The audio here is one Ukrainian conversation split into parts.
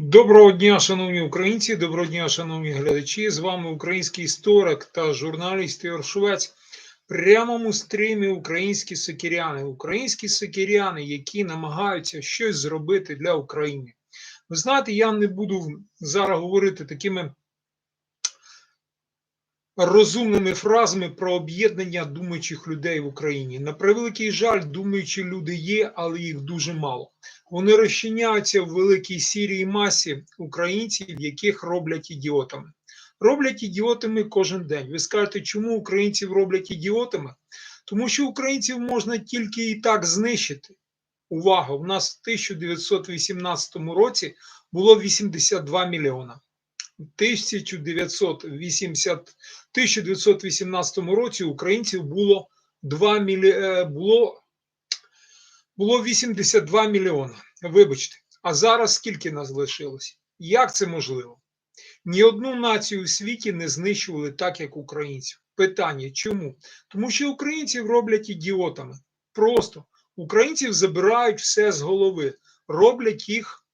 Доброго дня, шановні українці, доброго дня, шановні глядачі. З вами український історик та журналіст Ігор Швець. Прямому стрімі українські сокиряни, українські сокиряни, які намагаються щось зробити для України. Ви знаєте, я не буду зараз говорити такими розумними фразами про об'єднання думаючих людей в Україні. На превеликий жаль, думаючі люди є, але їх дуже мало. Вони розчиняються в великій сірій масі українців, яких роблять ідіотами. Роблять ідіотами кожен день. Ви скажете, чому українців роблять ідіотами? Тому що українців можна тільки і так знищити. Увага! У нас в 1918 році було 82 мільйона. 1980, 1918 році українців було 2 мілі... е, було, було 82 мільйони. Вибачте, а зараз скільки нас лишилось? Як це можливо? Ні одну націю у світі не знищували так, як українців. Питання чому? Тому що українців роблять ідіотами. Просто українців забирають все з голови, роблять їх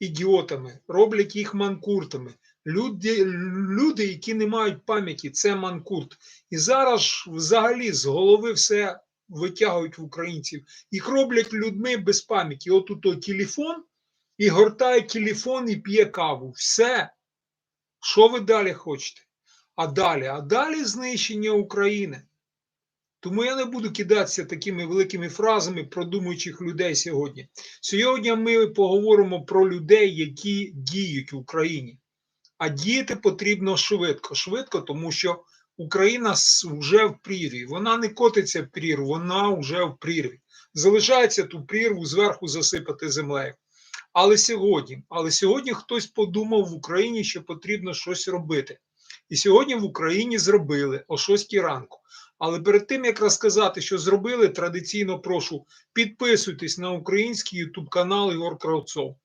ідіотами, роблять їх манкуртами. Люди, люди, які не мають пам'яті, це манкурт. І зараз взагалі з голови все витягують в українців. Їх роблять людьми без пам'яті. От у телефон і гортає телефон і п'є каву. Все. Що ви далі хочете? А далі? А далі знищення України. Тому я не буду кидатися такими великими фразами про думаючих людей сьогодні. Сьогодні ми поговоримо про людей, які діють в Україні. А діяти потрібно швидко. Швидко, тому що Україна вже в прірві. Вона не котиться в прірву, вона вже в прірві. Залишається ту прірву зверху засипати землею. Але сьогодні, але сьогодні хтось подумав в Україні, що потрібно щось робити. І сьогодні в Україні зробили о 6 ранку. Але перед тим як розказати, що зробили, традиційно прошу підписуйтесь на український ютуб канал Ігор Кравцов.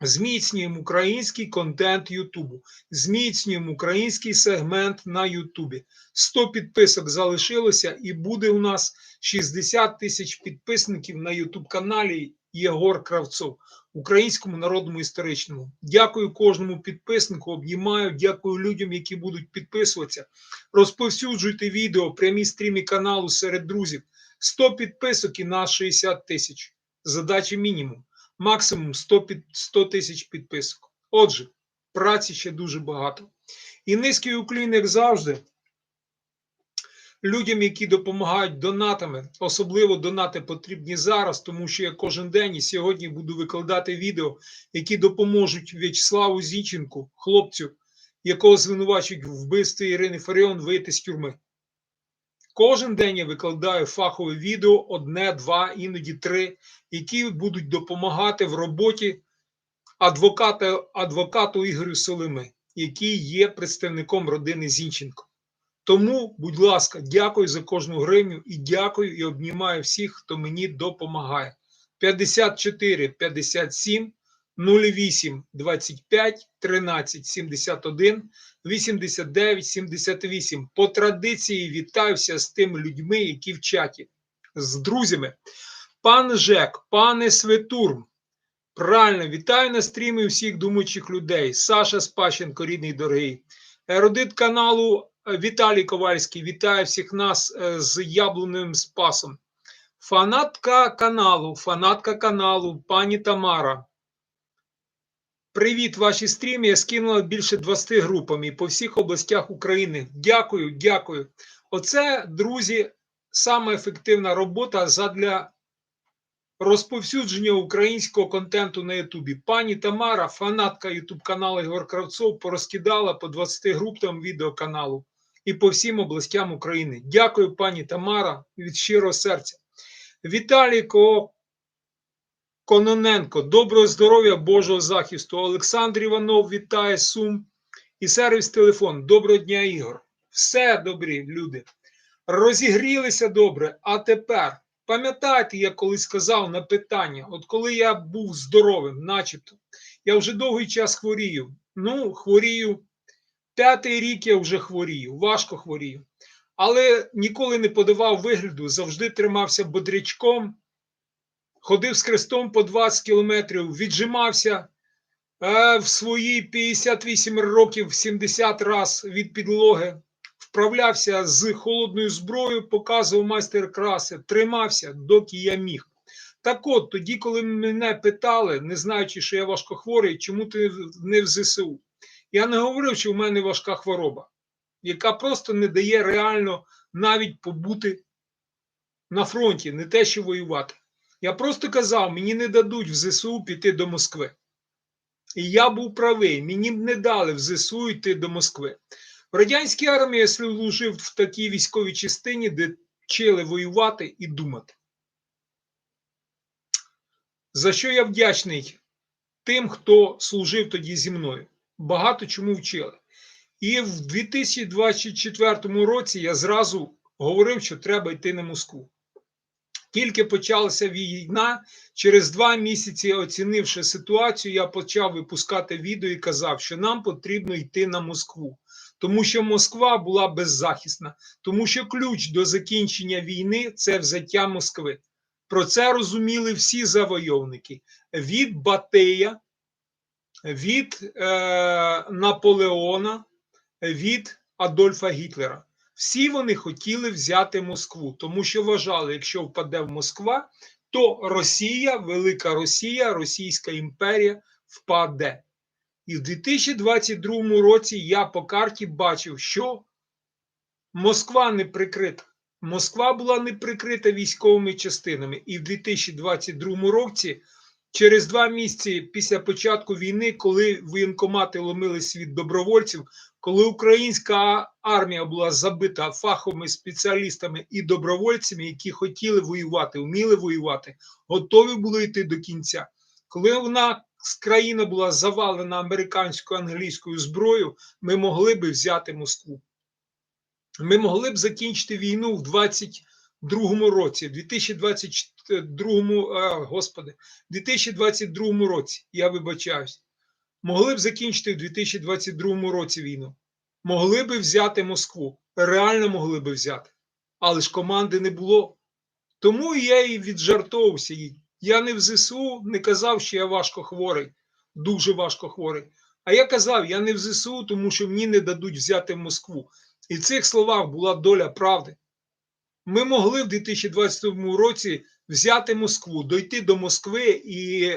Зміцнюємо український контент Ютубу, зміцнюємо український сегмент на Ютубі. 100 підписок залишилося, і буде у нас 60 тисяч підписників на Ютуб каналі Єгор Кравцов, українському народному історичному. Дякую кожному підписнику. Обнімаю, дякую людям, які будуть підписуватися. Розповсюджуйте відео, прямі стрімі каналу серед друзів. 100 підписок і на 60 тисяч. Задача мінімум максимум 100 тисяч підписок. Отже, праці ще дуже багато. І низький уклін, як завжди, людям, які допомагають донатами, особливо донати потрібні зараз, тому що я кожен день і сьогодні буду викладати відео, які допоможуть В'ячеславу Зінченку, хлопцю, якого звинувачують в вбивстві Ірини Фаріон, вийти з тюрми. Кожен день я викладаю фахове відео, одне, два, іноді три, які будуть допомагати в роботі адвоката, адвокату Ігорю Солими, який є представником родини Зінченко. Тому, будь ласка, дякую за кожну гривню і дякую і обнімаю всіх, хто мені допомагає. 54 57 08 25 13 71 89 78. По традиції вітаюся з тими людьми, які в чаті, з друзями. Пан Жек, пане Светурм. Правильно, вітаю на стрімі всіх думаючих людей. Саша Спащенко, рідний дорогий. Еродит каналу Віталій Ковальський. Вітаю всіх нас е, з яблуним спасом. Фанатка каналу, фанатка каналу, пані Тамара. Привіт, ваші стріми. Я скинула більше 20 групами по всіх областях України. Дякую, дякую. Оце, друзі, саме ефективна робота задля розповсюдження українського контенту на Ютубі. Пані Тамара, фанатка Ютуб каналу Ігор Кравцов, порозкидала по 20 групам відеоканалу і по всім областям України. Дякую, пані Тамара, від щирого серця. Віталій Ко Кононенко, доброго здоров'я, Божого захисту. Олександр Іванов вітає Сум і сервіс телефон. Доброго дня, Ігор. Все добрі люди. Розігрілися добре. А тепер пам'ятаєте, я колись сказав на питання: от коли я був здоровим, начебто, я вже довгий час хворію. Ну, хворію. П'ятий рік я вже хворію, важко хворію. Але ніколи не подавав вигляду, завжди тримався бодрячком ходив з хрестом по 20 кілометрів, віджимався е, в свої 58 років 70 раз від підлоги, вправлявся з холодною зброєю, показував майстер-класи, тримався, доки я міг. Так от, тоді, коли мене питали, не знаючи, що я важкохворий, чому ти не в ЗСУ, я не говорив, що в мене важка хвороба, яка просто не дає реально навіть побути на фронті, не те, що воювати. Я просто казав, мені не дадуть в ЗСУ піти до Москви. І я був правий, мені б не дали в ЗСУ йти до Москви. В радянській армії я служив в такій військовій частині, де вчили воювати і думати. За що я вдячний тим, хто служив тоді зі мною. Багато чому вчили. І в 2024 році я зразу говорив, що треба йти на Москву. Тільки почалася війна, через два місяці, оцінивши ситуацію, я почав випускати відео і казав, що нам потрібно йти на Москву, тому що Москва була беззахисна, тому що ключ до закінчення війни це взяття Москви. Про це розуміли всі завойовники від Батея, від е, Наполеона, від Адольфа Гітлера. Всі вони хотіли взяти Москву, тому що вважали, якщо впаде в Москва, то Росія, Велика Росія, Російська імперія впаде. І в 2022 році я по карті бачив, що Москва не прикрита. Москва була не прикрита військовими частинами. І в 2022 році, через два місяці після початку війни, коли воєнкомати ломились від добровольців, коли українська армія була забита фаховими спеціалістами і добровольцями, які хотіли воювати, вміли воювати, готові були йти до кінця. Коли вона країна була завалена американською англійською зброєю, ми могли би взяти Москву. Ми могли б закінчити війну в 22 році, в 2022, господи, в 2022 році, я вибачаюсь. Могли б закінчити в 2022 році війну. Могли би взяти Москву. Реально могли би взяти. Але ж команди не було. Тому я і віджартовувався. Я не в ЗСУ не казав, що я важко хворий, дуже важко хворий. А я казав, я не в ЗСУ, тому що мені не дадуть взяти Москву. І в цих словах була доля правди. Ми могли в 2022 році взяти Москву, дойти до Москви, і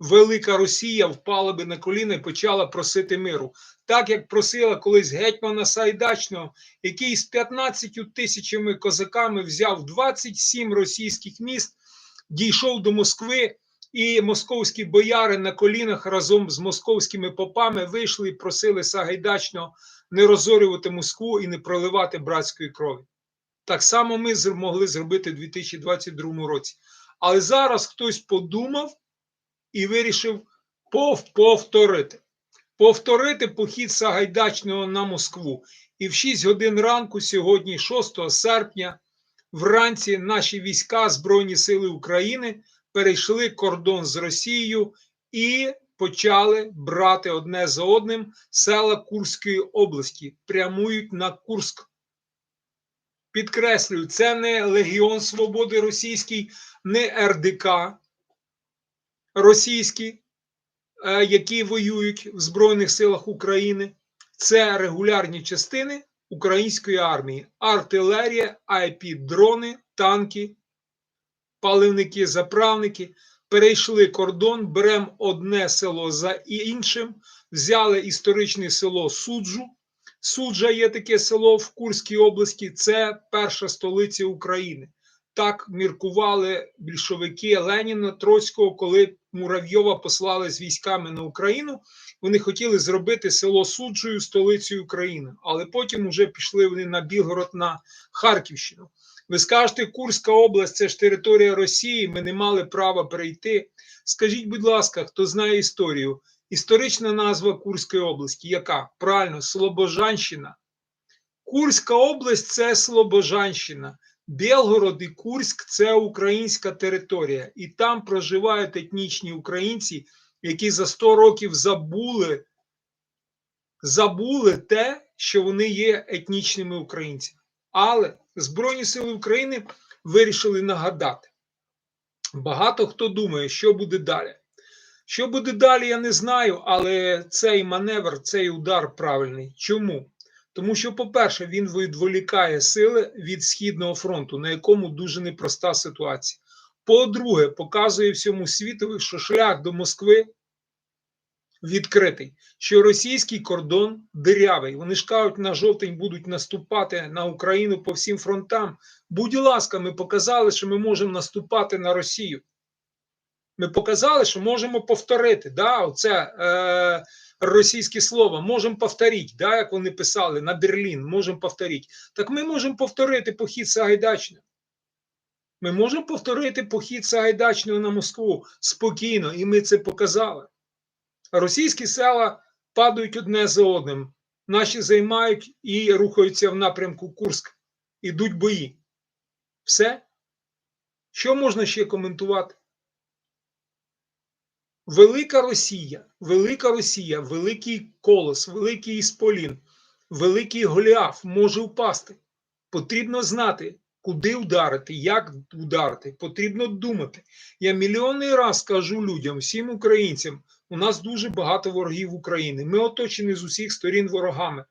Велика Росія впала би на коліна і почала просити миру. Так як просила колись гетьмана Сайдачного, який з 15 тисячами козаками взяв 27 російських міст, дійшов до Москви, і московські бояри на колінах разом з московськими попами вийшли і просили Сагайдачного не розорювати Москву і не проливати братської крові. Так само ми могли зробити в 2022 році. Але зараз хтось подумав і вирішив повторити. Повторити похід Сагайдачного на Москву. І в 6 годин ранку, сьогодні, 6 серпня, вранці наші війська Збройні Сили України перейшли кордон з Росією і почали брати одне за одним села Курської області, прямують на Курск. Підкреслюю, це не Легіон Свободи Російський, не РДК російські, які воюють в Збройних силах України. Це регулярні частини української армії, артилерія, IP-дрони, танки, паливники, заправники. Перейшли кордон, беремо одне село за іншим, взяли історичне село Суджу. Суджа є таке село в Курській області, це перша столиця України. Так міркували більшовики Леніна Троцького, коли Муравйова послали з військами на Україну. Вони хотіли зробити село Суджею столицею України, але потім вже пішли вони на Білгород на Харківщину. Ви скажете, Курська область це ж територія Росії, ми не мали права перейти. Скажіть, будь ласка, хто знає історію? Історична назва Курської області, яка? Правильно, Слобожанщина. Курська область це Слобожанщина. Білгород і Курськ це українська територія, і там проживають етнічні українці, які за 100 років забули, забули те, що вони є етнічними українцями. Але Збройні Сили України вирішили нагадати. Багато хто думає, що буде далі. Що буде далі, я не знаю, але цей маневр, цей удар правильний. Чому? Тому що, по-перше, він відволікає сили від Східного фронту, на якому дуже непроста ситуація. По-друге, показує всьому світові, що шлях до Москви відкритий, що російський кордон дирявий. Вони ж кажуть, на жовтень будуть наступати на Україну по всім фронтам. Будь ласка, ми показали, що ми можемо наступати на Росію. Ми показали, що можемо повторити. Да, оце е, російське слово, можемо повторити, да, як вони писали на Берлін, можемо повторити. Так ми можемо повторити похід Сагайдачного. Ми можемо повторити похід Сагайдачного на Москву спокійно, і ми це показали. Російські села падають одне за одним. Наші займають і рухаються в напрямку Курська. Ідуть бої. Все. Що можна ще коментувати? Велика Росія, Велика Росія, Великий Колос, Великий Ісполін, Великий Голіаф може впасти. Потрібно знати, куди ударити, як ударити. Потрібно думати. Я мільйонний раз кажу людям, всім українцям, у нас дуже багато ворогів України. Ми оточені з усіх сторін ворогами.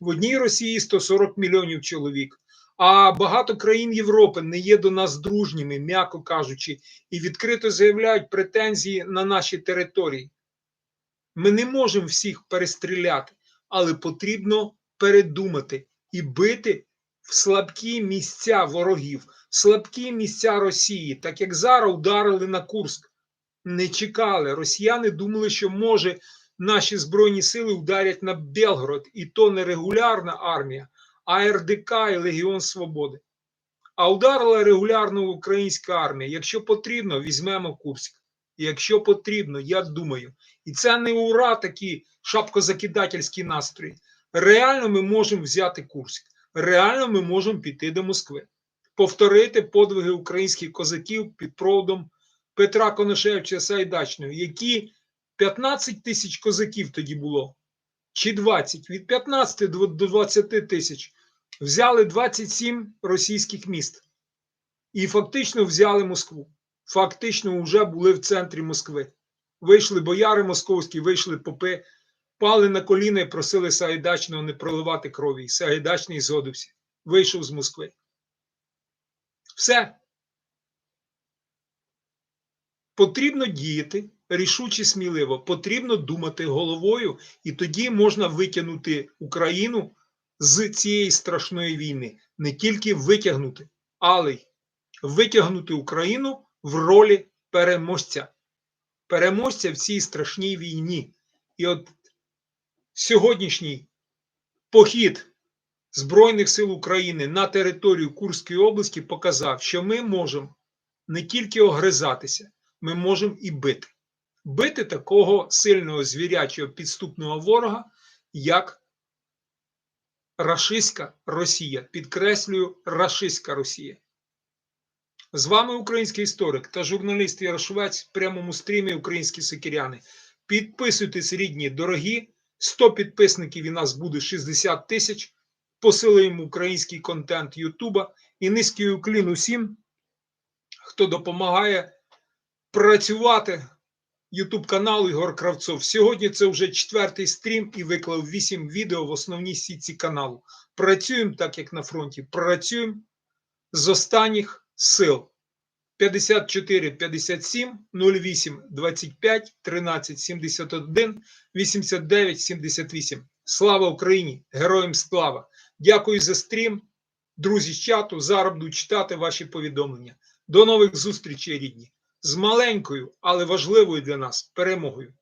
В одній Росії 140 мільйонів чоловік. А багато країн Європи не є до нас дружніми, м'яко кажучи, і відкрито заявляють претензії на наші території. Ми не можемо всіх перестріляти, але потрібно передумати і бити в слабкі місця ворогів, слабкі місця Росії, так як зараз ударили на Курск. Не чекали. Росіяни думали, що може наші збройні сили ударять на Белгород, і то не регулярна армія. А РДК і Легіон Свободи. А ударила регулярно українська армія. Якщо потрібно, візьмемо Курськ. Якщо потрібно, я думаю. І це не ура, такі шапкозакидательські настрої. Реально ми можемо взяти Курськ. Реально ми можемо піти до Москви, повторити подвиги українських козаків під проводом Петра Коношевича Сайдачного, які 15 тисяч козаків тоді було чи 20, від 15 до 20 тисяч, взяли 27 російських міст і фактично взяли Москву. Фактично вже були в центрі Москви. Вийшли бояри московські, вийшли попи, пали на коліна і просили Сагайдачного не проливати крові. Сагайдачний згодився. Вийшов з Москви. Все. Потрібно діяти рішуче сміливо. Потрібно думати головою, і тоді можна витягнути Україну з цієї страшної війни. Не тільки витягнути, але й витягнути Україну в ролі переможця. Переможця в цій страшній війні. І от сьогоднішній похід Збройних сил України на територію Курської області показав, що ми можемо не тільки огризатися, ми можемо і бити бити такого сильного звірячого підступного ворога, як Рашистська Росія. Підкреслюю, Рашистська Росія. З вами український історик та журналіст Ярошовець в прямому стрімі Українські Сокіряни. Підписуйтесь, рідні, дорогі. 100 підписників і нас буде 60 тисяч. Посилуємо український контент Ютуба і низький уклін усім, хто допомагає працювати Ютуб каналу Ігор Кравцов. Сьогодні це вже четвертий стрім і виклав 8 відео в основній сітці каналу. Працюємо так, як на фронті. Працюємо з останніх сил. 54 57 08 25 13 71 89 78. Слава Україні! Героям слава! Дякую за стрім. Друзі з чату. Зараз буду читати ваші повідомлення. До нових зустрічей, рідні! З маленькою, але важливою для нас перемогою.